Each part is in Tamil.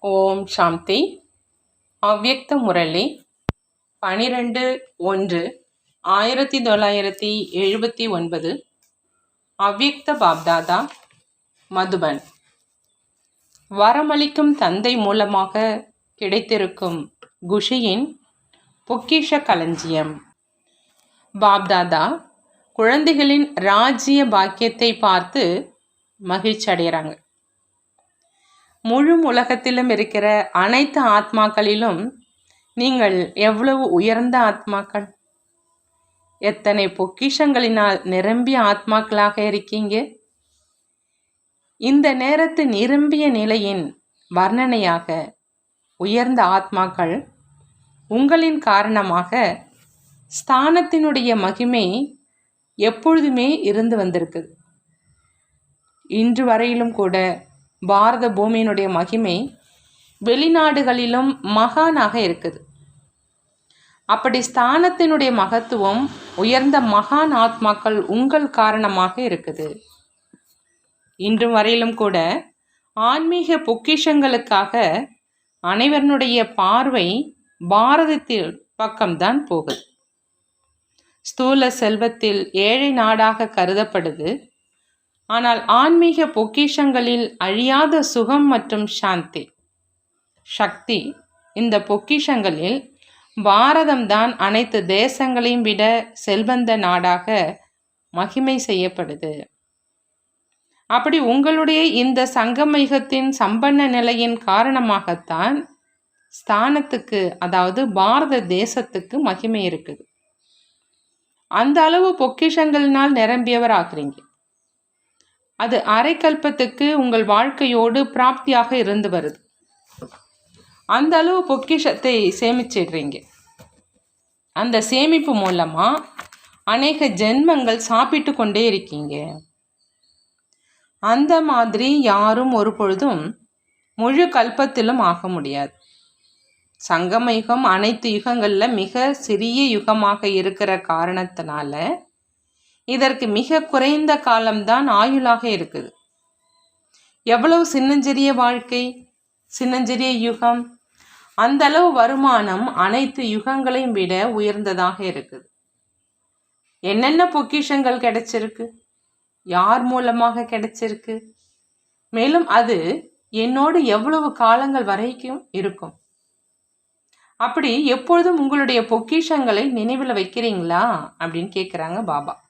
ஓம் சாந்தி. அவ்யக்த முரளி. பனிரெண்டு ஒன்று ஆயிரத்தி தொள்ளாயிரத்தி எழுபத்தி ஒன்பது. அவ்யக்த பாப்தாதா மதுபன். வரமளிக்கும் தந்தை மூலமாக கிடைத்திருக்கும் குஷியின் பொக்கிஷ களஞ்சியம். பாப்தாதா குழந்தைகளின் ராஜ்ய பாக்கியத்தை பார்த்து மகிழ்ச்சி அடைகிறாங்க முழு உலகத்திலும் இருக்கிற அனைத்து ஆத்மாக்களிலும் நீங்கள் எவ்வளவு உயர்ந்த ஆத்மாக்கள்? எத்தனை பொக்கிஷங்களினால் நிரம்பிய ஆத்மாக்களாக இருக்கீங்க? இந்த நேரத்து நிரம்பிய நிலையின் வர்ணனையாக உயர்ந்த ஆத்மாக்கள் உங்களின் காரணமாக ஸ்தானத்தினுடைய மகிமை எப்பொழுதுமே இருந்து வந்திருக்குது. இன்று வரையிலும் கூட பாரத பூமியினுடைய மகிமை வெளிநாடுகளிலும் மகானாக இருக்குது. அப்படி ஸ்தானத்தினுடைய மகத்துவம் உயர்ந்த மகான் ஆத்மாக்கள் உங்கள் காரணமாக இருக்குது. இன்று வரையிலும் கூட ஆன்மீக பொக்கிஷங்களுக்காக அனைவருடைய பார்வை பாரதத்தில் பக்கம்தான் போகுது. ஸ்தூல செல்வத்தில் ஏழை நாடாக கருதப்படுது. ஆனால் ஆன்மீக பொக்கிஷங்களில் அழியாத சுகம் மற்றும் சாந்தி. சக்தி. இந்த பொக்கிஷங்களில் பாரதம்தான் அனைத்து தேசங்களையும் விட செல்வந்த நாடாக மகிமை செய்யப்படுது. அப்படி உங்களுடைய இந்த சங்கமேகத்தின் சம்பன்ன நிலையின் காரணமாகத்தான் ஸ்தானத்துக்கு அதாவது பாரத தேசத்துக்கு மகிமை இருக்குது. அந்த அளவு பொக்கிஷங்களினால் நிரம்பியவர் ஆக்குறீங்க அது அரைக்கல்பத்துக்கு உங்கள் வாழ்க்கையோடு பிராப்தியாக இருந்து வருது. அந்த அளவு பொக்கிஷத்தை சேமிச்சிடுறீங்க. அந்த சேமிப்பு மூலமாக அநேக ஜென்மங்கள் சாப்பிட்டு கொண்டே இருக்கீங்க. அந்த மாதிரி யாரும் ஒரு பொழுதும் முழு கல்பத்திலும் ஆக முடியாது. சங்கம யுகம் அனைத்து யுகங்களில் மிக சிறிய யுகமாக இருக்கிற காரணத்தினால இதற்கு மிக குறைந்த காலம்தான் ஆயுளாக இருக்குது. எவ்வளவு சின்னஞ்சிறிய வாழ்க்கை சின்னஞ்சிறிய யுகம் அந்த அளவு வருமானம் அனைத்து யுகங்களையும் விட உயர்ந்ததாக இருக்குது. என்னென்ன பொக்கிஷங்கள் கிடைச்சிருக்கு? யார் மூலமாக கிடைச்சிருக்கு? மேலும் அது என்னோடு எவ்வளவு காலங்கள் வரைக்கும் இருக்கும்? அப்படி எப்பொழுதும் உங்களுடைய பொக்கிஷங்களை நினைவில் வைக்கிறீங்களா? அப்படின்னு கேட்குறாங்க பாபா.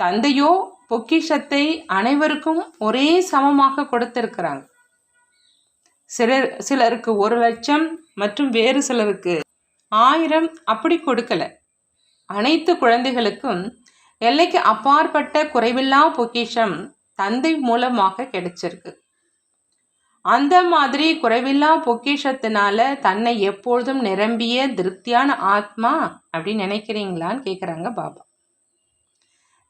தந்தையோ பொக்கிஷத்தை அனைவருக்கும் ஒரே சமமாக கொடுத்திருக்கிறாங்க. சிலர் சிலருக்கு ஒரு லட்சம் மற்றும் வேறு சிலருக்கு ஆயிரம் அப்படி கொடுக்கல. அனைத்து குழந்தைகளுக்கும் எல்லைக்கு அப்பாற்பட்ட குறைவில்லா பொக்கிஷம் தந்தை மூலமாக கிடைச்சிருக்கு. அந்த மாதிரி குறைவில்லா பொக்கிஷத்தினால தன்னை எப்பொழுதும் நிரம்பிய திருப்தியான ஆத்மா அப்படின்னு நினைக்கிறீங்களான்னு கேட்குறாங்க பாபா.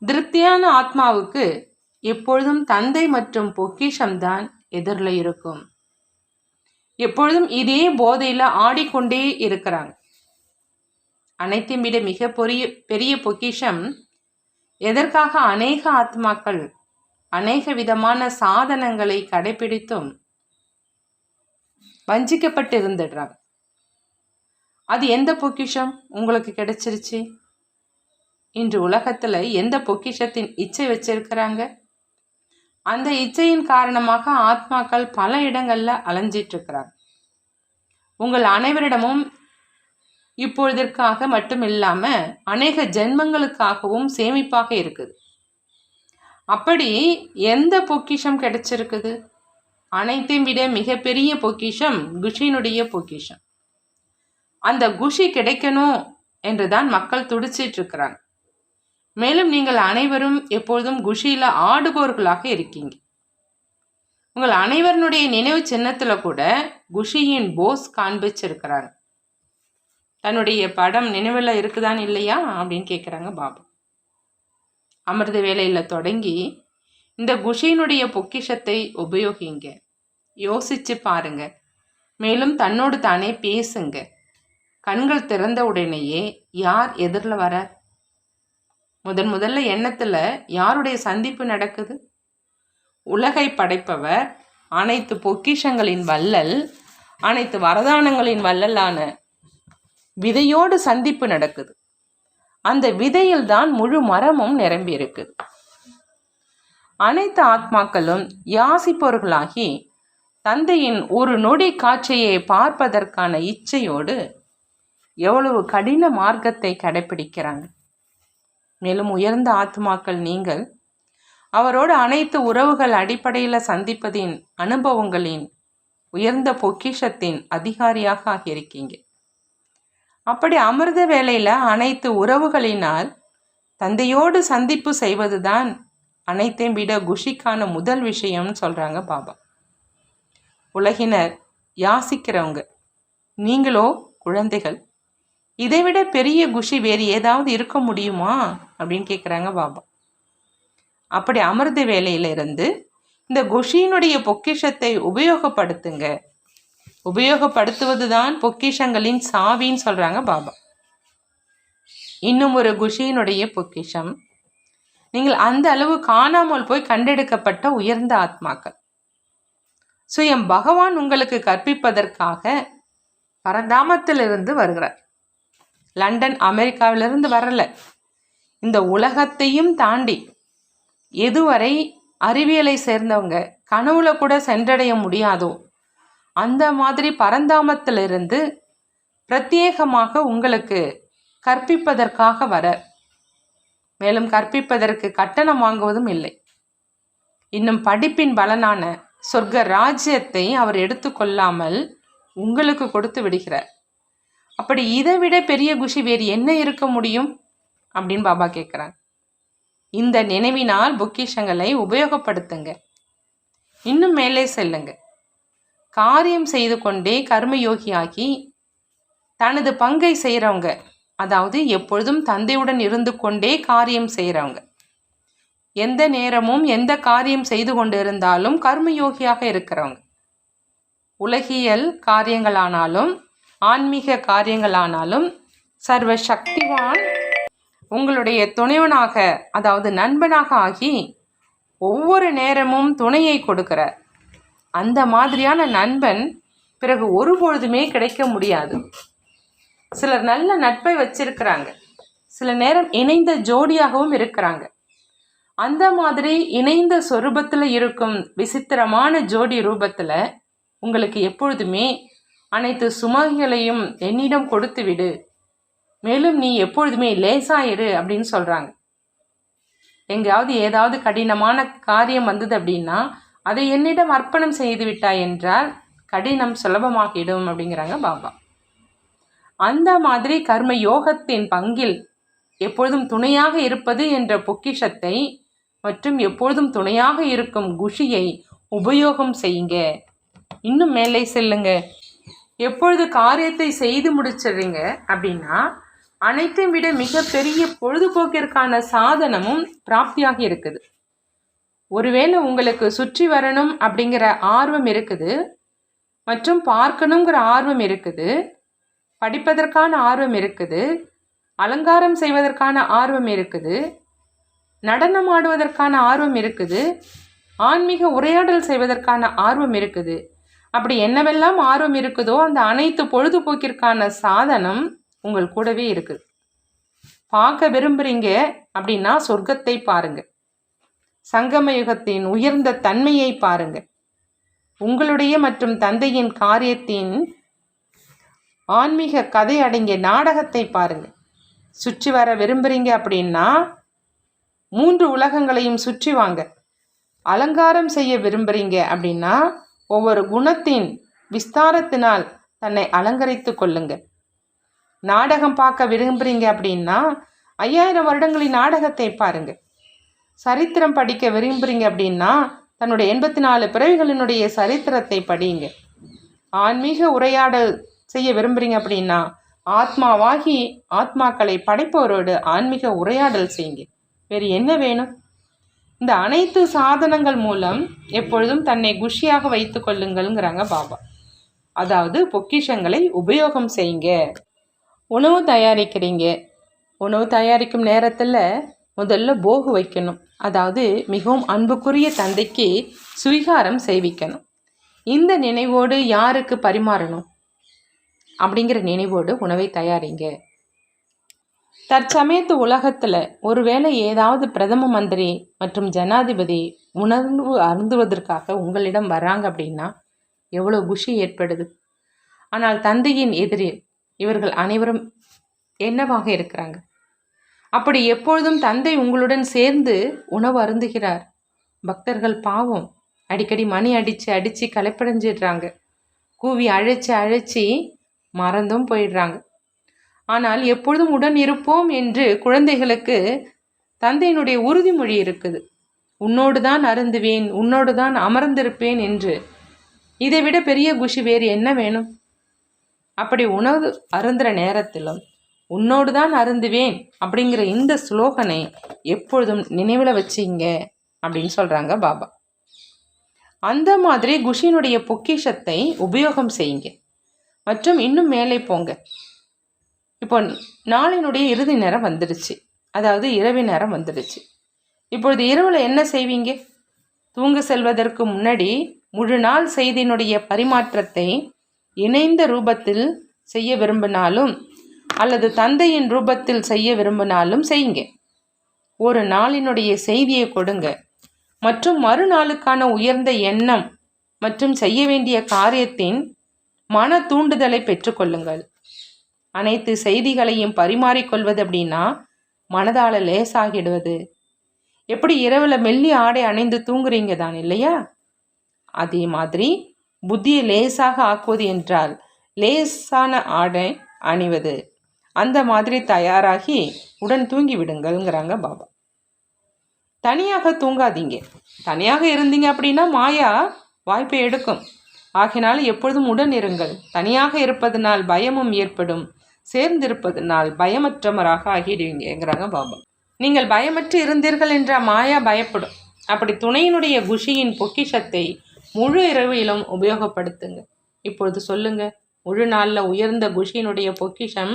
திருப்தியான ஆத்மாவுக்கு எப்பொழுதும் தந்தை மற்றும் பொக்கிஷம்தான் எதிரில் இருக்கும். எப்பொழுதும் இதே போதையில் ஆடிக்கொண்டே இருக்கிறாங்க. அனைத்தையும் விட மிக பெரிய பெரிய பொக்கிஷம் எதற்காக அநேக ஆத்மாக்கள் அநேக விதமான சாதனங்களை கடைபிடித்தும் வஞ்சிக்கப்பட்டு இருந்துடுறாங்க அது எந்த பொக்கிஷம்? உங்களுக்கு கிடைச்சிருச்சு? இன்று உலகத்தில் எந்த பொக்கிஷத்தின் இச்சை வச்சிருக்கிறாங்க? அந்த இச்சையின் காரணமாக ஆத்மாக்கள் பல இடங்களில் அலைஞ்சிட்ருக்கிறாங்க உங்கள் அனைவரிடமும் இப்பொழுதற்காக மட்டும் இல்லாமல் அநேக ஜென்மங்களுக்காகவும் சேமிப்பாக இருக்குது. அப்படி எந்த பொக்கிஷம் கிடைச்சிருக்குது? அனைத்தையும் விட மிகப்பெரிய பொக்கிஷம் குஷினுடைய பொக்கிஷம். அந்த குஷி கிடைக்கணும் என்று தான் மக்கள் துடிச்சிட்டு இருக்கிறாங்க மேலும் நீங்கள் அனைவரும் எப்பொழுதும் குஷியில் ஆடுபவர்களாக இருக்கீங்க. உங்கள் அனைவருடைய நினைவு சின்னத்தில் கூட குஷியின் போஸ் காண்பிச்சிருக்கிறாங்க. தன்னுடைய படம் நினைவில் இருக்குதான் இல்லையா அப்படின்னு கேட்குறாங்க பாபு. அமிர்த வேலையில் தொடங்கி இந்த குஷியினுடைய பொக்கிஷத்தை உபயோகிங்க. யோசிச்சு பாருங்க. மேலும் தன்னோடு தானே பேசுங்க. கண்கள் திறந்த உடனேயே யார் எதிரில் வர முதன் முதல்ல எண்ணத்தில் யாருடைய சந்திப்பு நடக்குது? உலகை படைப்பவர் அனைத்து பொக்கிஷங்களின் வள்ளல் அனைத்து வரதானங்களின் வள்ளலான விதையோடு சந்திப்பு நடக்குது. அந்த விதையில் தான் முழு மரமும் நிரம்பி இருக்குது அனைத்து ஆத்மாக்களும் யாசிப்பவர்களாகி தந்தையின் ஒரு நொடி காட்சியை பார்ப்பதற்கான இச்சையோடு எவ்வளவு கடின மார்க்கத்தை கடைபிடிக்கிறாங்க மேலும் உயர்ந்த ஆத்மாக்கள் நீங்கள். அவரோடு அனைத்து உறவுகள் அடிப்படையில் சந்திப்பதின் அனுபவங்களின் உயர்ந்த பொக்கிஷத்தின் அதிகாரியாக ஆகியிருக்கீங்க. அப்படி அமிர்த வேளையில் அனைத்து உறவுகளினால் தந்தையோடு சந்திப்பு செய்வதுதான் அனைத்தையும் விட குஷிக்கான முதல் விஷயம்னு சொல்கிறாங்க பாபா. உலகினர் யாசிக்கிறவங்க. நீங்களோ குழந்தைகள். இதைவிட பெரிய குஷி வேறு ஏதாவது இருக்க முடியுமா? அப்படின்னு கேட்குறாங்க பாபா. அப்படி அமிர்த வேலையிலிருந்து இந்த குஷியினுடைய பொக்கிஷத்தை உபயோகப்படுத்துங்க. உபயோகப்படுத்துவது தான் பொக்கிஷங்களின் சாவின்னு சொல்கிறாங்க பாபா. இன்னும் ஒரு குஷியினுடைய பொக்கிஷம். நீங்கள் அந்த அளவு காணாமல் போய் கண்டெடுக்கப்பட்ட உயர்ந்த ஆத்மாக்கள். சுயம் பகவான் உங்களுக்கு கற்பிப்பதற்காக பரந்தாமத்திலிருந்து வருகிறார். லண்டன் அமெரிக்காவிலிருந்து வரல. இந்த உலகத்தையும் தாண்டி எதுவரை அறிவியலை சேர்ந்தவங்க கனவுல கூட சென்றடைய முடியாதோ அந்த மாதிரி பரந்தாமத்திலிருந்து பிரத்யேகமாக உங்களுக்கு கற்பிப்பதற்காக வர மேலும் கற்பிப்பதற்கு கட்டணம் வாங்குவதும் இல்லை. இன்னும் படிப்பின் பலனான சொர்க்க ராஜ்யத்தை அவர் எடுத்துக்கொள்ளாமல் உங்களுக்கு கொடுத்து விடுகிறார். அப்படி இதை விட பெரிய குஷி வேறு என்ன இருக்க முடியும்? அப்படின்னு பாபா கேட்குறாங்க இந்த நினைவினால் பொக்கிஷங்களை உபயோகப்படுத்துங்க. இன்னும் மேலே செல்லுங்க. காரியம் செய்து கொண்டே கர்மயோகியாகி தனது பங்கை செய்கிறவங்க அதாவது எப்பொழுதும் தந்தையுடன் இருந்து கொண்டே காரியம் செய்கிறவங்க எந்த நேரமும் எந்த காரியம் செய்து கொண்டு இருந்தாலும் கர்மயோகியாக இருக்கிறவங்க. உலகியல் காரியங்களானாலும் ஆன்மீக காரியங்களானாலும் சர்வ சக்திவான் உங்களுடைய துணைவனாக அதாவது நண்பனாக ஆகி ஒவ்வொரு நேரமும் துணையை கொடுக்கிறார். அந்த மாதிரியான நண்பன் பிறகு ஒருபொழுதுமே கிடைக்க முடியாது. சிலர் நல்ல நட்பை வச்சிருக்கிறாங்க. சில நேரம் இணைந்த ஜோடியாகவும் இருக்கிறாங்க. அந்த மாதிரி இணைந்த சொரூபத்தில் இருக்கும் விசித்திரமான ஜோடி ரூபத்தில் உங்களுக்கு எப்பொழுதுமே அனைத்து சுமைகளையும் என்னிடம் கொடுத்து விடு மேலும் நீ எப்பொழுதுமே லேசாயிரு அப்படின்னு சொல்கிறாங்க எங்கேயாவது ஏதாவது கடினமான காரியம் வந்தது அப்படின்னா அதை என்னிடம் அர்ப்பணம் செய்து விட்டாய் என்றால் கடினம் சுலபமாகிடும் அப்படிங்கிறாங்க பாபா. அந்த மாதிரி கர்ம யோகத்தின் பங்கில் எப்பொழுதும் துணையாக இருப்பது என்ற பொக்கிஷத்தை மற்றும் எப்பொழுதும் துணையாக இருக்கும் குஷியை உபயோகம் செய்யுங்க. இன்னும் மேலே செல்லுங்க. எப்பொழுது காரியத்தை செய்து முடிச்சிடுறீங்க அப்படின்னா அனைத்தையும் விட மிகப்பெரிய பொழுதுபோக்கிற்கான சாதனமும் பிராப்தியாகி இருக்குது. ஒருவேளை உங்களுக்கு சுற்றி வரணும் அப்படிங்கிற ஆர்வம் இருக்குது மற்றும் பார்க்கணுங்கிற ஆர்வம் இருக்குது படிப்பதற்கான ஆர்வம் இருக்குது அலங்காரம் செய்வதற்கான ஆர்வம் இருக்குது நடனம் ஆடுவதற்கான ஆர்வம் இருக்குது ஆன்மீக உரையாடல் செய்வதற்கான ஆர்வம் இருக்குது அப்படி என்னவெல்லாம் ஆர்வம் இருக்குதோ அந்த அனைத்து பொழுதுபோக்கிற்கான சாதனம் உங்கள் கூடவே இருக்குது பார்க்க விரும்புகிறீங்க அப்படின்னா சொர்க்கத்தை பாருங்க. சங்கம யுகத்தின் உயர்ந்த தன்மையை பாருங்க. உங்களுடைய மற்றும் தந்தையின் காரியத்தின் ஆன்மீக கதை அடங்கிய நாடகத்தை பாருங்க. சுற்றி வர விரும்புகிறீங்க அப்படின்னா மூன்று உலகங்களையும் சுற்றி வாங்க. அலங்காரம் செய்ய விரும்புகிறீங்க அப்படின்னா ஒவ்வொரு குணத்தின் விஸ்தாரத்தினால் தன்னை அலங்கரித்து கொள்ளுங்க. நாடகம் பார்க்க விரும்புகிறீங்க அப்படின்னா ஐயாயிரம் வருடங்களின் நாடகத்தை பாருங்க. சரித்திரம் படிக்க விரும்புகிறீங்க அப்படின்னா தன்னுடைய எண்பத்தி நாலு பிறவிகளினுடைய சரித்திரத்தை படியுங்க ஆன்மீக உரையாடல் செய்ய விரும்புகிறீங்க அப்படின்னா ஆத்மாவாகி ஆத்மாக்களை படைப்பவரோடு ஆன்மீக உரையாடல் செய்யுங்க. வேறு என்ன வேணும்? இந்த அனைத்து சாதனங்கள் மூலம் எப்பொழுதும் தன்னை குஷியாக வைத்து கொள்ளுங்கள்ங்கிறாங்க பாபா. அதாவது பொக்கிஷங்களை உபயோகம் செய்யுங்க. உணவு தயாரிக்கிறீங்க. உணவு தயாரிக்கும் நேரத்தில் முதல்ல போகு வைக்கணும். அதாவது மிகவும் அன்புக்குரிய தந்தைக்கு சுவீகாரம் செய்விக்கணும். இந்த நினைவோடு யாருக்கு பரிமாறணும்? அப்படிங்கிற நினைவோடு உணவை தயாரிங்க. தற்சமயத்து உலகத்தில் ஒருவேளை ஏதாவது பிரதம மந்திரி மற்றும் ஜனாதிபதி உணர்வு அருந்துவதற்காக உங்களிடம் வராங்க அப்படின்னா எவ்வளோ குஷி ஏற்படுது? ஆனால் தந்தையின் எதிரில் இவர்கள் அனைவரும் என்னவாக இருக்கிறாங்க? அப்படி எப்பொழுதும் தந்தை உங்களுடன் சேர்ந்து உணவு அருந்துகிறார். பக்தர்கள் பாவம். அடிக்கடி மணி அடித்து அடித்து களைப்படைஞ்சிடுறாங்க. கூவி அழைச்சி அழைச்சி மறந்தும் போயிடுறாங்க. ஆனால் எப்பொழுதும் உடன் இருப்போம் என்று குழந்தைகளுக்கு தந்தையினுடைய உறுதிமொழி இருக்குது. உன்னோடு தான் அருந்துவேன் உன்னோடு தான் அமர்ந்திருப்பேன் என்று. இதைவிட பெரிய குஷி வேறு என்ன வேணும்? அப்படி உணவு அருந்துகிற நேரத்திலும் உன்னோடு தான் அருந்துவேன் அப்படிங்கிற இந்த ஸ்லோகனை எப்பொழுதும் நினைவில் வச்சிங்க அப்படின்னு சொல்கிறாங்க பாபா. அந்த மாதிரி குஷினுடைய பொக்கிஷத்தை உபயோகம் செய்யுங்க. மற்றும் இன்னும் மேலே போங்க. இப்போ நாளினுடைய இறுதி நேரம் வந்துடுச்சு. அதாவது இரவு நேரம் வந்துடுச்சு. இப்பொழுது இரவில் என்ன செய்வீங்க? தூங்க செல்வதற்கு முன்னாடி முழு நாள் செய்தியினுடைய பரிமாற்றத்தை இணைந்த ரூபத்தில் செய்ய விரும்பினாலும் அல்லது தந்தையின் ரூபத்தில் செய்ய விரும்பினாலும் செய்யுங்க. ஒரு நாளினுடைய செய்தியை கொடுங்க. மற்றும் மறுநாளுக்கான உயர்ந்த எண்ணம் மற்றும் செய்ய வேண்டிய காரியத்தின் மன தூண்டுதலை பெற்றுக்கொள்ளுங்கள். அனைத்து செய்திகளையும் பரிமாறிக்கொள்வது அப்படின்னா மனதால் லேசாகிடுவது. எப்படி இரவில் மெல்லி ஆடை அணிந்து தூங்குறீங்க தான் இல்லையா? அதே மாதிரி புத்தியை லேசாக ஆக்குவது என்றால் லேசான ஆடை அணிவது. அந்த மாதிரி தயாராகி உடன் தூங்கி விடுங்கள்ங்கிறாங்க பாபா. தனியாக தூங்காதீங்க. தனியாக இருந்தீங்க அப்படின்னா மாயா வாய்ப்பை எடுக்கும். ஆகினால் எப்பொழுதும் உடன் இருங்கள். தனியாக இருப்பதனால் பயமும் ஏற்படும். சேர்ந்திருப்பதனால் பயமற்றவராக ஆகிடுவீங்கிறாங்க பாபா. நீங்கள் பயமற்று இருந்தீர்கள் என்ற மாயா பயப்படும். அப்படி துணையினுடைய குஷியின் பொக்கிஷத்தை முழு இரவிலும் உபயோகப்படுத்துங்க. இப்பொழுது சொல்லுங்க முழு நாளில் உயர்ந்த குஷியினுடைய பொக்கிஷம்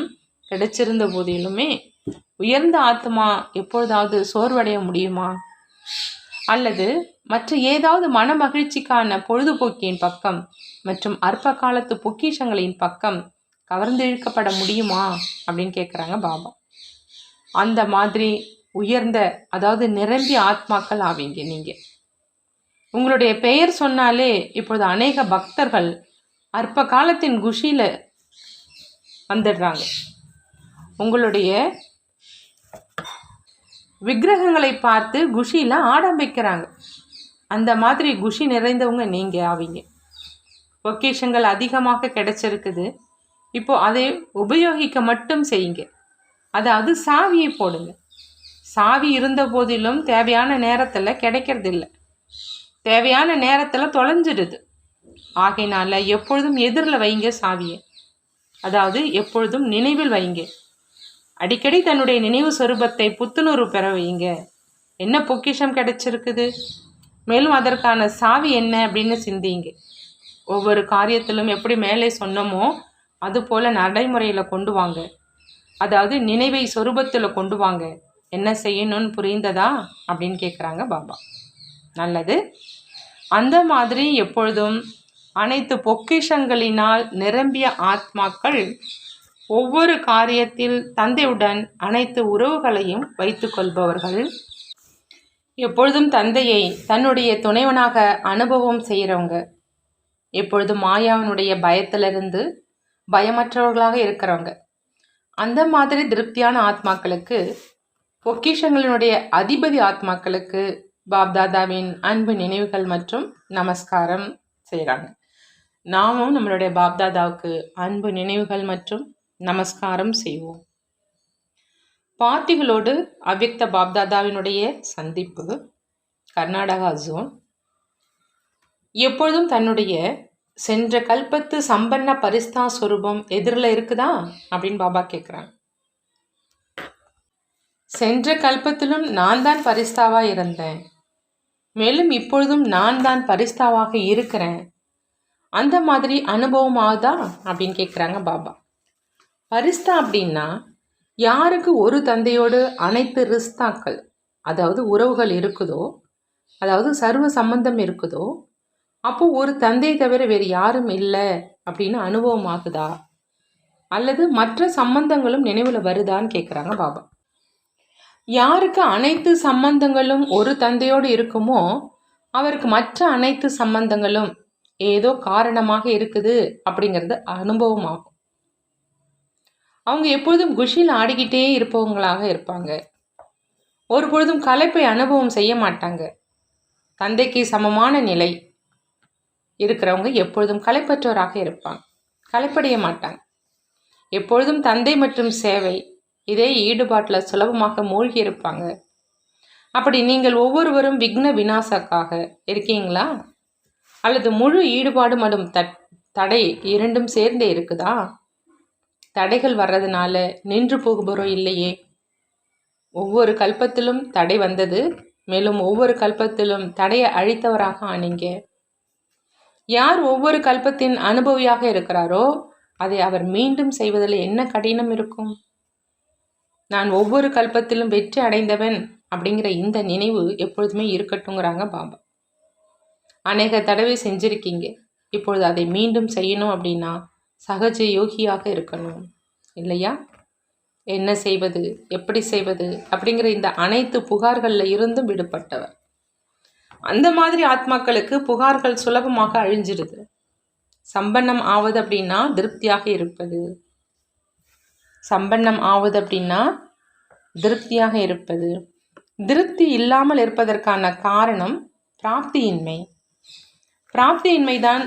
கிடைச்சிருந்த போதிலுமே உயர்ந்த ஆத்மா எப்பொழுதாவது சோர்வடைய முடியுமா? அல்லது மற்ற ஏதாவது மன மகிழ்ச்சிக்கான பொழுதுபோக்கியின் பக்கம் மற்றும் அற்ப காலத்து பொக்கிஷங்களின் பக்கம் கவர்ந்திழுக்கப்பட முடியுமா? அப்படின்னு கேட்குறாங்க பாபா. அந்த மாதிரி உயர்ந்த அதாவது நிரம்பிய ஆத்மாக்கள் ஆவீங்க நீங்கள் உங்களுடைய பெயர் சொன்னாலே இப்பொழுது அநேக பக்தர்கள் அற்ப காலத்தின் குஷியில் வந்துடுறாங்க. உங்களுடைய விக்கிரகங்களை பார்த்து குஷியில் ஆடம்பிக்கிறாங்க. அந்த மாதிரி குஷி நிறைந்தவங்க நீங்கள் ஆவீங்க. பொக்கேஷங்கள் அதிகமாக கிடைச்சிருக்குது. இப்போ அதை உபயோகிக்க மட்டும் செய்யுங்க. அதாவது சாவியை போடுங்க. சாவி இருந்த போதிலும் தேவையான நேரத்தில் கிடைக்கிறதில்ல. தேவையான நேரத்தில் தொலைஞ்சிடுது. ஆகையினால எப்பொழுதும் எதிரில் வைங்க சாவியை. அதாவது எப்பொழுதும் நினைவில் வைங்க. அடிக்கடி தன்னுடைய நினைவு சொரூபத்தை புத்துணர்வு பெற வைங்க. என்ன பொக்கிஷம் கிடைச்சிருக்குது? மேலும் அதற்கான சாவி என்ன அப்படின்னு சிந்திங்க. ஒவ்வொரு காரியத்திலும் எப்படி மேலே சொன்னோமோ அதுபோல் நடைமுறையில் கொண்டு வாங்க. அதாவது நினைவை சொரூபத்தில் கொண்டு வாங்க. என்ன செய்யணும்னு புரிந்ததா? அப்படின்னு கேட்குறாங்க பாபா. நல்லது. அந்த மாதிரி எப்பொழுதும் அனைத்து பொக்கிஷங்களினால் நிரம்பிய ஆத்மாக்கள் ஒவ்வொரு காரியத்தில் தந்தையுடன் அனைத்து உறவுகளையும் வைத்து கொள்பவர்கள். எப்பொழுதும் தந்தையை தன்னுடைய துணைவனாக அனுபவம் செய்கிறவங்க எப்பொழுதும் மாயாவினுடைய பயத்திலிருந்து பயமற்றவர்களாக இருக்கிறவங்க. அந்த மாதிரி திருப்தியான ஆத்மாக்களுக்கு பொக்கிஷங்களினுடைய அதிபதி ஆத்மாக்களுக்கு பாப்தாதாவின் அன்பு நினைவுகள் மற்றும் நமஸ்காரம் செய்கிறாங்க நாமும் நம்மளுடைய பாப்தாதாவுக்கு அன்பு நினைவுகள் மற்றும் நமஸ்காரம் செய்வோம். பார்ட்டிகளோடு அவ்யக்த பாப்தாதாவினுடைய சந்திப்பு கர்நாடகா ஜோன் எப்பொழுதும் தன்னுடைய சென்ற கல்பத்து சம்பன்ன பரிஸ்தா சொரூபம் எதிரில் இருக்குதா? அப்படின்னு பாபா கேட்குறாங்க சென்ற கல்பத்திலும் நான் தான் பரிஸ்தாவாக இருந்தேன். மேலும் இப்பொழுதும் நான் தான் பரிஸ்தாவாக இருக்கிறேன். அந்த மாதிரி அனுபவம் ஆகுதா? அப்படின்னு கேட்குறாங்க பாபா. பரிஸ்தா அப்படின்னா யாருக்கு ஒரு தந்தையோடு அனைத்து ரிஸ்தாக்கள் அதாவது உறவுகள் இருக்குதோ அதாவது சர்வ சம்பந்தம் இருக்குதோ அப்போ ஒரு தந்தை தவிர வேறு யாரும் இல்லை அப்படின்னு அனுபவம் ஆகுதா அல்லது மற்ற சம்பந்தங்களும் நினைவில் வருதான்னு கேட்குறாங்க பாபா. யாருக்கு அனைத்து சம்பந்தங்களும் ஒரு தந்தையோடு இருக்குமோ அவருக்கு மற்ற அனைத்து சம்பந்தங்களும் ஏதோ காரணமாக இருக்குது அப்படிங்கிறது அனுபவமாகும். அவங்க எப்பொழுதும் குஷியில் ஆடிக்கிட்டே இருப்பவங்களாக இருப்பாங்க. ஒரு பொழுதும் கலைப்பை அனுபவம் செய்ய மாட்டாங்க. தந்தைக்கு சமமான நிலை. இருக்கிறவங்க எப்பொழுதும் கலைப்பற்றவராக இருப்பாங்க. கலைப்படைய மாட்டாங்க. எப்பொழுதும் தந்தை மற்றும் சேவை இதே ஈடுபாட்டில் சுலபமாக மூழ்கி இருப்பாங்க. அப்படி நீங்கள் ஒவ்வொருவரும் விக்ன விநாசக்காக இருக்கீங்களா? அல்லது முழு ஈடுபாடு மற்றும் தட் தடை இரண்டும் சேர்ந்தே இருக்குதா? தடைகள் வர்றதுனால நின்று போகுபவரோ இல்லையே. ஒவ்வொரு கல்பத்திலும் தடை வந்தது மேலும் ஒவ்வொரு கல்பத்திலும் தடையை அழித்தவராக ஆனீங்க. யார் ஒவ்வொரு கல்பத்தின் அனுபவியாக இருக்கிறாரோ அதை அவர் மீண்டும் செய்வதில் என்ன கடினம் இருக்கும்? நான் ஒவ்வொரு கல்பத்திலும் வெற்றி அடைந்தவன் அப்படிங்கிற இந்த நினைவு எப்பொழுதுமே இருக்கட்டுங்கிறாங்க பாபா. அநேக தடவை செஞ்சுருக்கீங்க. இப்பொழுது அதை மீண்டும் செய்யணும் அப்படின்னா சகஜ யோகியாக இருக்கணும். இல்லையா? என்ன செய்வது? எப்படி செய்வது? அப்படிங்கிற இந்த அனைத்து புகார்களில் இருந்தும் விடுபட்டவர். அந்த மாதிரி ஆத்மாக்களுக்கு புகார்கள் சுலபமாக அழிஞ்சிடுது சம்பன்னம் ஆவது அப்படின்னா திருப்தியாக இருப்பது. சம்பன்னம் ஆவது அப்படின்னா திருப்தியாக இருப்பது. திருப்தி இல்லாமல் இருப்பதற்கான காரணம் பிராப்தியின்மை. பிராப்தியின்மை தான்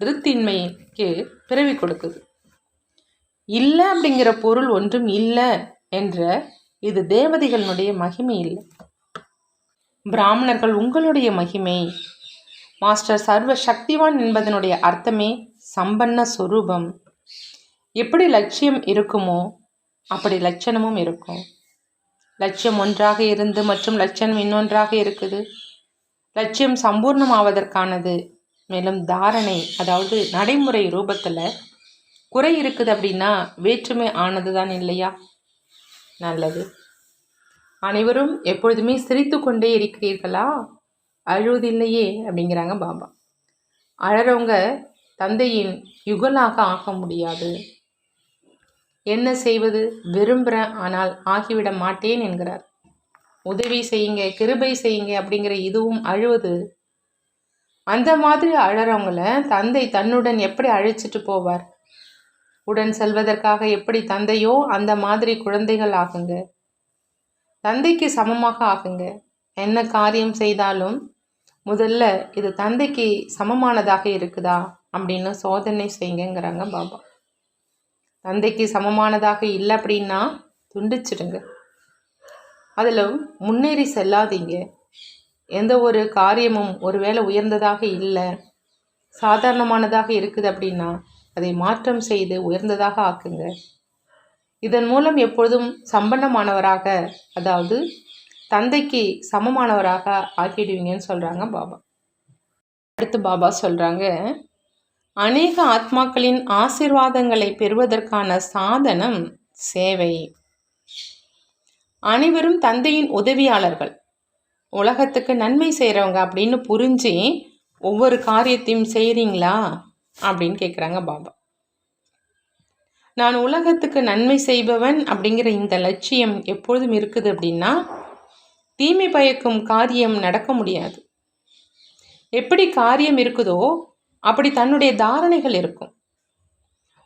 திருப்தியின்மைக்கு பிறவி கொடுக்குது. இல்லை அப்படிங்கிற பொருள் ஒன்றும் இல்லை என்ற இது தேவதைகளினுடைய மகிமை இல்லை. பிராமணர்கள் உங்களுடைய மகிமை. மாஸ்டர் சர்வ சக்திவான் என்பதனுடைய அர்த்தமே சம்பன்ன சொரூபம். எப்படி லட்சியம் இருக்குமோ அப்படி லட்சணமும் இருக்கும். லட்சியம் ஒன்றாக இருந்து மற்றும் லட்சணம் இன்னொன்றாக இருக்குது. லட்சியம் சம்பூர்ணமாவதற்கானது. மேலும் தாரணை அதாவது நடைமுறை ரூபத்தில் குறை இருக்குது அப்படின்னா வேற்றுமை ஆனது தான் இல்லையா? நல்லது. அனைவரும் எப்பொழுதுமே சிரித்து கொண்டே இருக்கிறீர்களா? அழுவதில்லையே அப்படிங்கிறாங்க பாபா. அழறவங்க தந்தையின் யுகலாக ஆக முடியாது. என்ன செய்வது? விரும்புகிறேன் ஆனால் ஆகிவிட மாட்டேன் என்கிறார். உதவி செய்யுங்க கிருபை செய்யுங்க அப்படிங்கிற இதுவும் அழுவது. அந்த மாதிரி அழறவங்கள தந்தை தன்னுடன் எப்படி அழைச்சிட்டு போவார்? உடன் செல்வதற்காக எப்படி தந்தையோ அந்த மாதிரி குழந்தைகள் ஆகுங்க. தந்தைக்கு சமமாக ஆகுங்க. என்ன காரியம் செய்தாலும் முதல்ல இது தந்தைக்கு சமமானதாக இருக்குதா அப்படின்னு சோதனை செய்யுங்கிறாங்க பாபா. தந்தைக்கு சமமானதாக இல்லை அப்படின்னா துண்டிச்சிடுங்க. அதில் முன்னேறி செல்லாதீங்க. எந்த ஒரு காரியமும் ஒருவேளை உயர்ந்ததாக இல்லை சாதாரணமானதாக இருக்குது அப்படின்னா அதை மாற்றம் செய்து உயர்ந்ததாக ஆக்குங்க. இதன் மூலம் எப்பொழுதும் சம்பந்தமானவராக அதாவது தந்தைக்கு சமமானவராக ஆக்கிடுவீங்கன்னு சொல்கிறாங்க பாபா. அடுத்து பாபா சொல்கிறாங்க அநேக ஆத்மாக்களின் ஆசிர்வாதங்களை பெறுவதற்கான சாதனம் சேவை. அனைவரும் தந்தையின் உதவியாளர்கள். உலகத்துக்கு நன்மை செய்கிறவங்க அப்படின்னு புரிஞ்சு ஒவ்வொரு காரியத்தையும் செய்கிறீங்களா அப்படின்னு கேட்குறாங்க பாபா. நான் உலகத்துக்கு நன்மை செய்பவன் அப்படிங்கிற இந்த லட்சியம் எப்பொழுதும் இருக்குது அப்படின்னா தீமை பயக்கும் காரியம் நடக்க முடியாது. எப்படி காரியம் இருக்குதோ அப்படி தன்னுடைய தாரணைகள் இருக்கும்.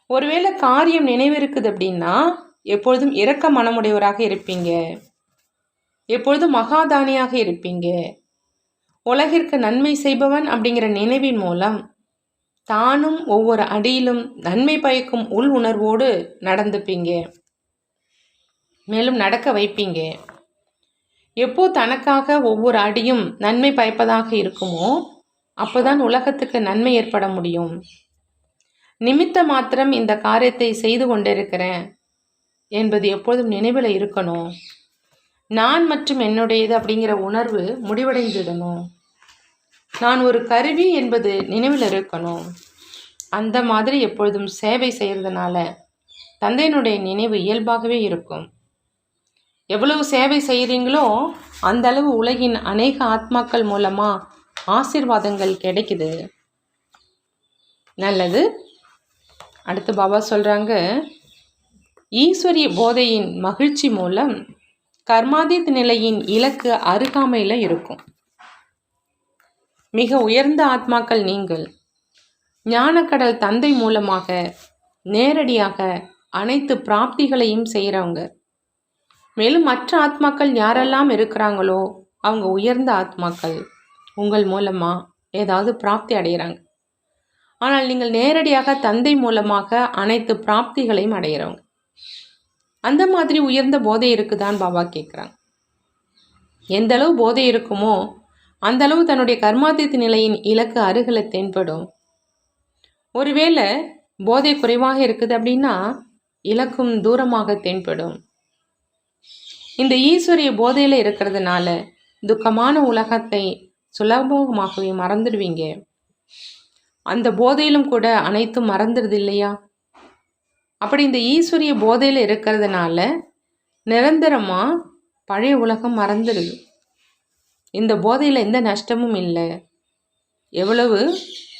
ஒருவேளை காரியம் நினைவு இருக்குது அப்படின்னா எப்பொழுதும் இரக்க மனமுடையவராக இருப்பீங்க. எப்பொழுதும் மகாதானியாக இருப்பீங்க. உலகிற்கு நன்மை செய்பவன் அப்படிங்கிற நினைவின் மூலம் தானும் ஒவ்வொரு அடியிலும் நன்மை பயக்கும் உள் உணர்வோடு நடந்துப்பீங்க. மேலும் நடக்க வைப்பீங்க. எப்போ தனக்காக ஒவ்வொரு அடியும் நன்மை பயப்பதாக இருக்குமோ அப்போதான் உலகத்துக்கு நன்மை ஏற்பட முடியும். நிமித்த மாத்திரம் இந்த காரியத்தை செய்து கொண்டிருக்கிறேன் என்பது எப்பொழுதும் நினைவில் இருக்கணும். நான் மற்றும் என்னுடையது அப்படிங்கிற உணர்வு முடிவடைந்துடணும் நான் ஒரு கருவி என்பது நினைவில் இருக்கணும். அந்த மாதிரி எப்பொழுதும் சேவை செய்கிறதுனால தந்தையினுடைய நினைவு இயல்பாகவே இருக்கும். எவ்வளவு சேவை செய்கிறீங்களோ அந்த அளவு உலகின் அநேக ஆத்மாக்கள் மூலமாக ஆசிர்வாதங்கள் கிடைக்குது. நல்லது. அடுத்து பாபா சொல்கிறாங்க ஈஸ்வரிய போதையின் மகிழ்ச்சி மூலம் கர்மாதித் நிலையின் இலக்கு அருகாமையில் இருக்கும். மிக உயர்ந்த ஆத்மாக்கள் நீங்கள். ஞானக்கடல் தந்தை மூலமாக நேரடியாக அனைத்து பிராப்திகளையும் செய்கிறவங்க மேலும் மற்ற ஆத்மாக்கள் யாரெல்லாம் இருக்கிறாங்களோ அவங்க உயர்ந்த ஆத்மாக்கள். உங்கள் மூலமாக ஏதாவது பிராப்தி அடைகிறாங்க ஆனால் நீங்கள் நேரடியாக தந்தை மூலமாக அனைத்து பிராப்திகளையும் அடைகிறவங்க அந்த மாதிரி உயர்ந்த போதை இருக்குதான்னு பாபா கேட்குறாங்க எந்தளவு போதை இருக்குமோ அந்த அளவு தன்னுடைய கர்மாதித்த நிலையின் இலக்கு அருகில் தென்படும். ஒருவேளை போதை குறைவாக இருக்குது அப்படின்னா இலக்கும் தூரமாக தென்படும். இந்த ஈஸ்வரிய போதையில் இருக்கிறதுனால துக்கமான உலகத்தை சுலபமாகவே மறந்துடுவீங்க. அந்த போதையிலும் கூட அனைத்தும் மறந்துடுது இல்லையா அப்படி இந்த ஈஸ்வரிய போதையில் இருக்கிறதுனால நிரந்தரமாக பழைய உலகம் மறந்துடுது. இந்த போதையில் எந்த நஷ்டமும் இல்லை. எவ்வளவு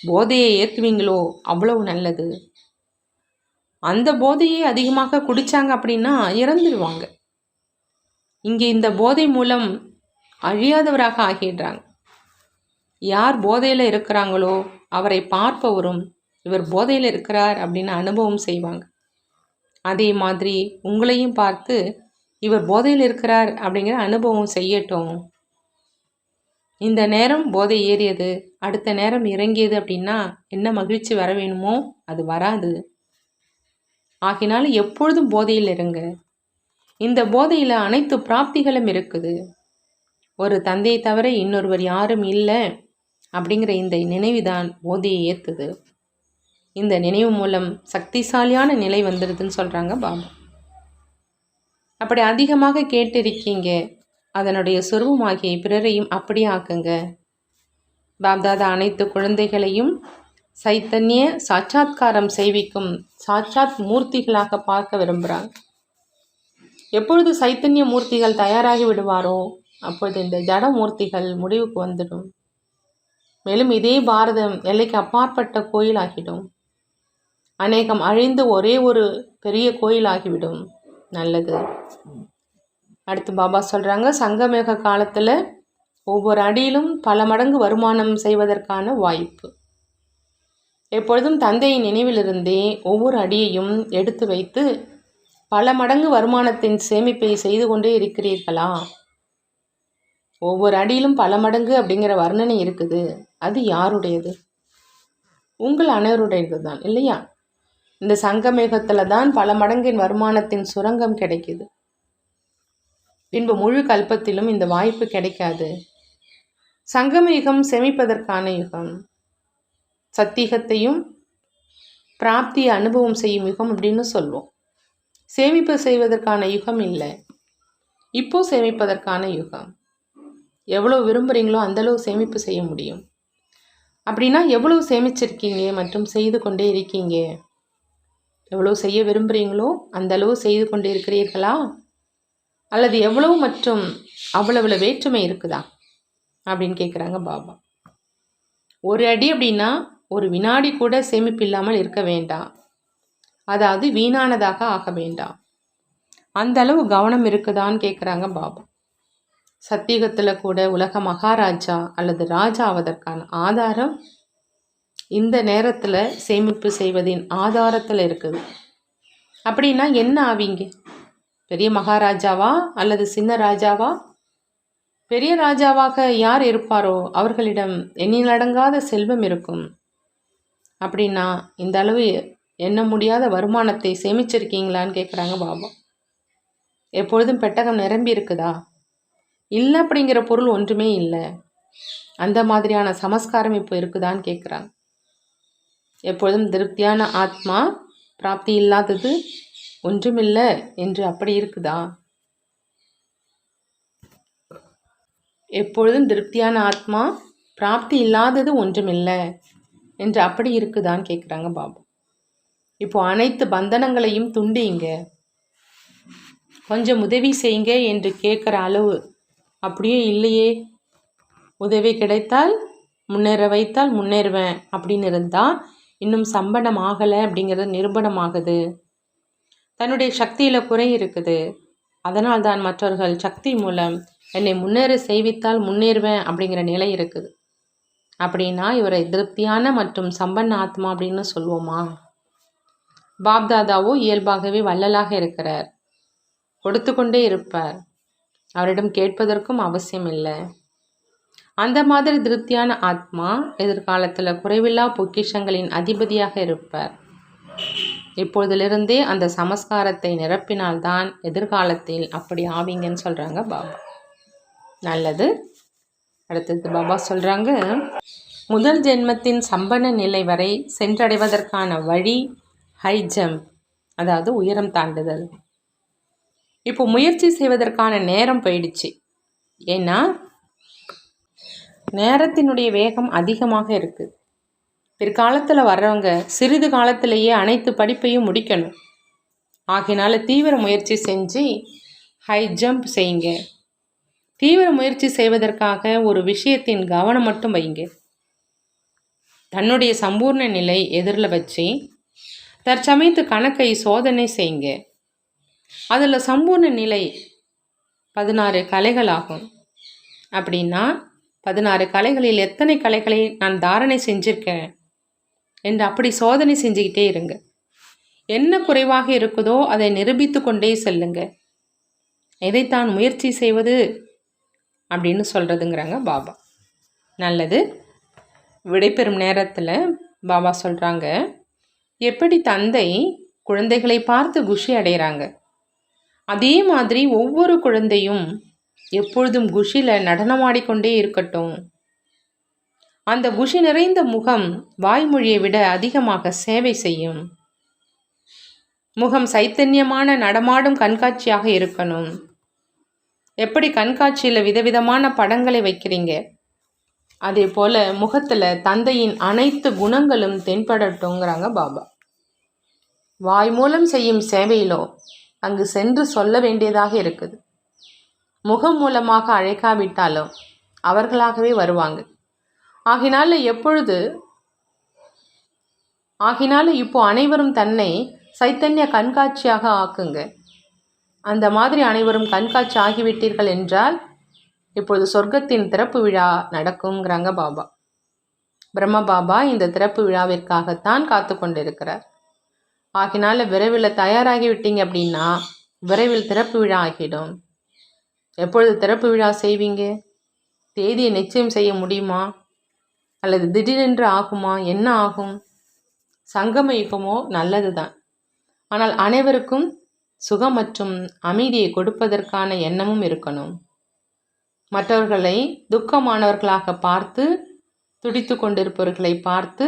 போதையை ஏற்றுவீங்களோ அவ்வளவு நல்லது. அந்த போதையை அதிகமாக குடித்தாங்க அப்படின்னா இறந்துடுவாங்க இங்கே இந்த போதை மூலம் அழியாதவராக ஆகிடுறாங்க. யார் போதையில் இருக்கிறாங்களோ அவரை பார்ப்பவரும் இவர் போதையில் இருக்கிறார் அப்படின்னு அனுபவம் செய்வாங்க. அதே மாதிரி உங்களையும் பார்த்து இவர் போதையில் இருக்கிறார் அப்படிங்கிற அனுபவம் செய்யட்டும். இந்த நேரம் போதை ஏறியது அடுத்த நேரம் இறங்கியது அப்படின்னா என்ன மகிழ்ச்சி வர வேணுமோ அது வராது. ஆகினால எப்பொழுதும் போதையில் இருங்க. இந்த போதையில் அனைத்து பிராப்திகளும் இருக்குது. ஒரு தந்தையை தவிர இன்னொருவர் யாரும் இல்லை அப்படிங்கிற இந்த நினைவுதான் போதையை ஏற்றுது இந்த நினைவு மூலம் சக்திசாலியான நிலை வந்துடுதுன்னு சொல்கிறாங்க பாபா. அப்படி அதிகமாக கேட்டிருக்கீங்க. அதனுடைய சுருவமாகிய பிறரையும் அப்படி ஆக்குங்க. பாப்தாதா அனைத்து குழந்தைகளையும் சைத்தன்ய சாட்சாத்காரம் செய்விக்கும் சாட்சாத் மூர்த்திகளாக பார்க்க விரும்புகிறாங்க எப்பொழுது சைத்தன்ய மூர்த்திகள் தயாராகி விடுவாரோ அப்பொழுது இந்த ஜட மூர்த்திகள் முடிவுக்கு வந்துடும். மேலும் இதே பாரதம் எல்லைக்கு அப்பாற்பட்ட கோயில் ஆகிடும் அநேகம் அழிந்து ஒரே ஒரு பெரிய கோயில் ஆகிவிடும் நல்லது. அடுத்து பாபா சொல்கிறாங்க சங்கமேக காலத்தில் ஒவ்வொரு அடியிலும் பல மடங்கு வருமானம் செய்வதற்கான வாய்ப்பு. எப்பொழுதும் தந்தையின் நினைவிலிருந்தே ஒவ்வொரு அடியையும் எடுத்து வைத்து பல மடங்கு வருமானத்தின் சேமிப்பை செய்து கொண்டே இருக்கிறீர்களா? ஒவ்வொரு அடியிலும் பல மடங்கு அப்படிங்கிற வர்ணனை இருக்குது. அது யாருடையது? உங்கள் அனைவருடையது தான் இல்லையா? இந்த சங்கமேகத்தில் தான் பல மடங்கின் வருமானத்தின் சுரங்கம் கிடைக்குது. பின்பு முழு கல்பத்திலும் இந்த வாய்ப்பு கிடைக்காது. சங்கமயுகம் செமிப்பதற்கான யுகம். சத்தியகத்தையும் பிராப்தியை அனுபவம் செய்யும் யுகம் அப்படின்னு சொல்லுவோம் சேமிப்பு செய்வதற்கான யுகம் இல்லை. இப்போ சேமிப்பதற்கான யுகம். எவ்வளோ விரும்புகிறீங்களோ அந்தளவு சேமிப்பு செய்ய முடியும். அப்படின்னா எவ்வளவு சேமிச்சிருக்கீங்க மற்றும் செய்து கொண்டே இருக்கீங்க? எவ்வளோ செய்ய விரும்புகிறீங்களோ அந்தளவு செய்து கொண்டே இருக்கிறீர்களா? அல்லது எவ்வளவு மற்றும் அவ்வளவு வேற்றுமை இருக்குதா? அப்படின்னு கேட்குறாங்க பாபா. ஒரு அடி அப்படின்னா ஒரு வினாடி கூட சேமிப்பு இல்லாமல் இருக்க வேண்டாம் அதாவது வீணானதாக ஆக வேண்டாம் அந்த அளவு கவனம் இருக்குதான்னு கேட்குறாங்க பாபா. சத்தியகத்தில் கூட உலக மகாராஜா அல்லது ராஜா ஆவதற்கான ஆதாரம் இந்த நேரத்தில் சேமிப்பு செய்வதின் ஆதாரத்தில் இருக்குது. அப்படின்னா என்ன ஆவீங்க? பெரிய மகாராஜாவா அல்லது சின்ன ராஜாவா? பெரிய ராஜாவாக யார் இருப்பாரோ அவர்களிடம் எண்ணிலடங்காத செல்வம் இருக்கும். அப்படின்னா இந்த அளவு எண்ண முடியாத வருமானத்தை சேமிச்சிருக்கீங்களான்னு கேட்குறாங்க பாபா. எப்பொழுதும் பெட்டகம் நிரம்பி இருக்குதா? இல்லை அப்படிங்கிற பொருள் ஒன்றுமே இல்லை. அந்த மாதிரியான சமஸ்காரம் இப்போ இருக்குதான்னு கேட்குறாங்க எப்பொழுதும் திருப்தியான ஆத்மா பிராப்தி இல்லாதது ஒன்றுமில்லை என்று அப்படி இருக்குதா? எப்பொழுதும் திருப்தியான ஆத்மா பிராப்தி இல்லாதது ஒன்றுமில்லை என்று அப்படி இருக்குதான்னு கேட்குறாங்க பாபு. இப்போ அனைத்து பந்தனங்களையும் துண்டிங்க. கொஞ்சம் உதவி செய்யுங்க என்று கேட்குற அளவு அப்படியே இல்லையே. உதவி கிடைத்தால் முன்னேற வைத்தால் முன்னேறுவேன் அப்படின்னு இருந்தால் இன்னும் சம்பளம் ஆகலை அப்படிங்கிறது நிரூபணமாகுது. தன்னுடைய சக்தியில் குறை இருக்குது. அதனால் தான் மற்றவர்கள் சக்தி மூலம் என்னை முன்னேற செய்வித்தால் முன்னேறுவேன் அப்படிங்கிற நிலை இருக்குது. அப்படின்னா இவரை திருப்தியான மற்றும் சம்பன்ன ஆத்மா அப்படின்னு சொல்லுவோமா பாப்தாதாவோ இயல்பாகவே வள்ளலாக இருக்கிறார். கொடுத்து கொண்டே இருப்பார். அவரிடம் கேட்பதற்கும் அவசியம் இல்லை. அந்த மாதிரி திருப்தியான ஆத்மா எதிர்காலத்தில் குறைவில்லா பொக்கிஷங்களின் அதிபதியாக இருப்பார். இப்பொழுதிலிருந்தே அந்த சமஸ்காரத்தை நிரப்பினால்தான் எதிர்காலத்தில் அப்படி ஆவீங்கன்னு சொல்கிறாங்க பாபா. நல்லது. அடுத்தது பாபா சொல்கிறாங்க முதல் ஜென்மத்தின் சம்பன நிலை வரை சென்றடைவதற்கான வழி ஹை ஜம்ப் அதாவது உயரம் தாண்டுதல். இப்போ முயற்சி செய்வதற்கான நேரம் போயிடுச்சு. ஏன்னா நேரத்தினுடைய வேகம் அதிகமாக இருக்குது பிற்காலத்தில் வர்றவங்க சிறிது காலத்திலேயே அனைத்து படிப்பையும் முடிக்கணும். ஆகினால தீவிர முயற்சி செஞ்சு ஹை ஜம்ப் செய்யுங்க. தீவிர முயற்சி செய்வதற்காக ஒரு விஷயத்தின் கவனம் மட்டும் வைங்க. தன்னுடைய சம்பூர்ண நிலை எதிரில் வச்சு தற்சமயத்து கணக்கை சோதனை செய்யுங்க. அதில் சம்பூர்ண நிலை பதினாறு கலைகள் ஆகும். அப்படின்னா பதினாறு கலைகளில் எத்தனை கலைகளை நான் தாரணை செஞ்சுருக்கேன்? என்று அப்படி சோதனை செஞ்சுக்கிட்டே இருங்க. என்ன குறைவாக இருக்குதோ அதை நிரூபித்து கொண்டே செல்லுங்க. எதைத்தான் முயற்சி செய்வது அப்படின்னு சொல்கிறதுங்கிறாங்க பாபா. நல்லது. விடைபெறும் நேரத்தில் பாபா சொல்கிறாங்க எப்படி தந்தை குழந்தைகளை பார்த்து குஷி அடைகிறாங்க அதே மாதிரி ஒவ்வொரு குழந்தையும் எப்பொழுதும் குஷியில் நடனமாடிக்கொண்டே இருக்கட்டும். அந்த குஷி நிறைந்த முகம் வாய்மொழியை விட அதிகமாக சேவை செய்யும். முகம் சைத்தன்யமான நடமாடும் கண்காட்சியாக இருக்கணும். எப்படி கண்காட்சியில் விதவிதமான படங்களை வைக்கிறீங்க? அதே போல் முகத்தில் தந்தையின் அனைத்து குணங்களும் தென்படட்டுங்கிறாங்க பாபா. வாய் மூலம் செய்யும் சேவையிலோ அங்கு சென்று சொல்ல வேண்டியதாக இருக்குது. முகம் மூலமாக அழைக்காவிட்டாலும் அவர்களாகவே வருவாங்க. ஆகினால எப்பொழுது? ஆகினால இப்போ அனைவரும் தன்னை சைத்தன்ய கண்காட்சியாக ஆக்குங்க. அந்த மாதிரி அனைவரும் கண்காட்சி ஆகிவிட்டீர்கள் என்றால் இப்பொழுது சொர்க்கத்தின் திறப்பு விழா நடக்குங்கிறாங்க பாபா. பிரம்ம பாபா இந்த திறப்பு விழாவிற்காகத்தான் காத்து கொண்டிருக்கிறார். ஆகினால விரைவில் தயாராகி விட்டீங்க அப்படின்னா விரைவில் திறப்பு விழா ஆகிடும். எப்பொழுது திறப்பு விழா செய்வீங்க? தேதியை நிச்சயம் செய்ய முடியுமா? அல்லது திடீரென்று ஆகுமா? என்ன ஆகும்? சங்கம யுகமோ நல்லது தான் ஆனால் அனைவருக்கும் சுகம் மற்றும் அமைதியை கொடுப்பதற்கான எண்ணமும் இருக்கணும். மற்றவர்களை துக்கமானவர்களாக பார்த்து துடித்து கொண்டிருப்பவர்களை பார்த்து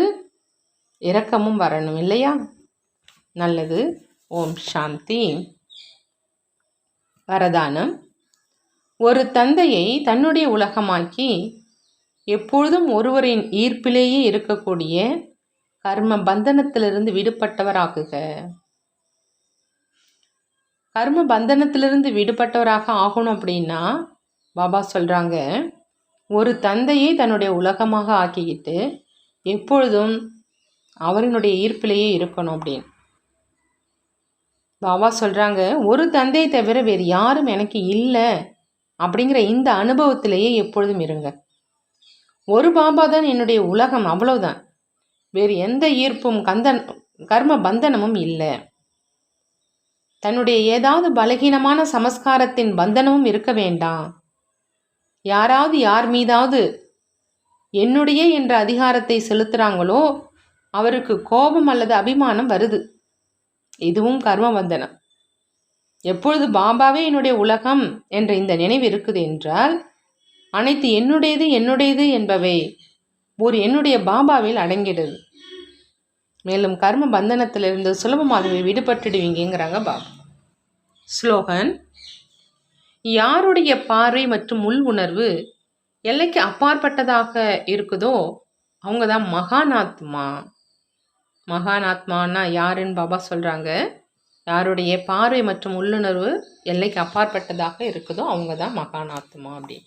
இரக்கமும் வரணும் இல்லையா? நல்லது. ஓம் சாந்தி. வரதானம். ஒரு தந்தையை தன்னுடைய உலகமாக்கி எப்பொழுதும் ஒருவரின் ஈர்ப்பிலேயே இருக்கக்கூடிய கர்ம பந்தனத்திலிருந்து விடுபட்டவராகுக. கர்ம பந்தனத்திலிருந்து விடுபட்டவராக ஆகணும் அப்படின்னா பாபா சொல்கிறாங்க ஒரு தந்தையை தன்னுடைய உலகமாக ஆக்கிக்கிட்டு எப்பொழுதும் அவரினுடைய ஈர்ப்பிலேயே இருக்கணும் அப்படின்னு. பாபா சொல்கிறாங்க ஒரு தந்தையை தவிர வேறு யாரும் எனக்கு இல்லை அப்படிங்கிற இந்த அனுபவத்திலேயே எப்பொழுதும் இருங்க. ஒரு பாபா தான் என்னுடைய உலகம் அவ்வளவுதான். வேறு எந்த ஈர்ப்பும் கந்தன் கர்ம பந்தனமும் இல்லை. தன்னுடைய ஏதாவது பலகீனமான சமஸ்காரத்தின் பந்தனமும் இருக்க வேண்டாம். யாராவது யார் மீதாவது என்னுடைய என்ற அதிகாரத்தை செலுத்துகிறாங்களோ அவருக்கு கோபம் அல்லது அபிமானம் வருது. இதுவும் கர்ம பந்தனம். எப்பொழுது பாபாவே என்னுடைய உலகம் என்ற இந்த நினைவு இருக்குது என்றால் அனைத்து என்னுடையது என்னுடையது என்பவை ஒரு என்னுடைய பாபாவில் அடங்கிடுது மேலும் கர்ம பந்தனத்திலிருந்து சுலபமாகவே விடுபட்டுடுவீங்கிறாங்க பாபா. ஸ்லோகன் யாருடைய பார்வை மற்றும் உள் உணர்வு எல்லைக்கு அப்பாற்பட்டதாக இருக்குதோ அவங்க தான் மகானாத்மா. மகானாத்மானா யாருன்னு பாபா சொல்கிறாங்க யாருடைய பார்வை மற்றும் உள்ளுணர்வு எல்லைக்கு அப்பாற்பட்டதாக இருக்குதோ அவங்க தான் மகானாத்மா அப்படின்னு.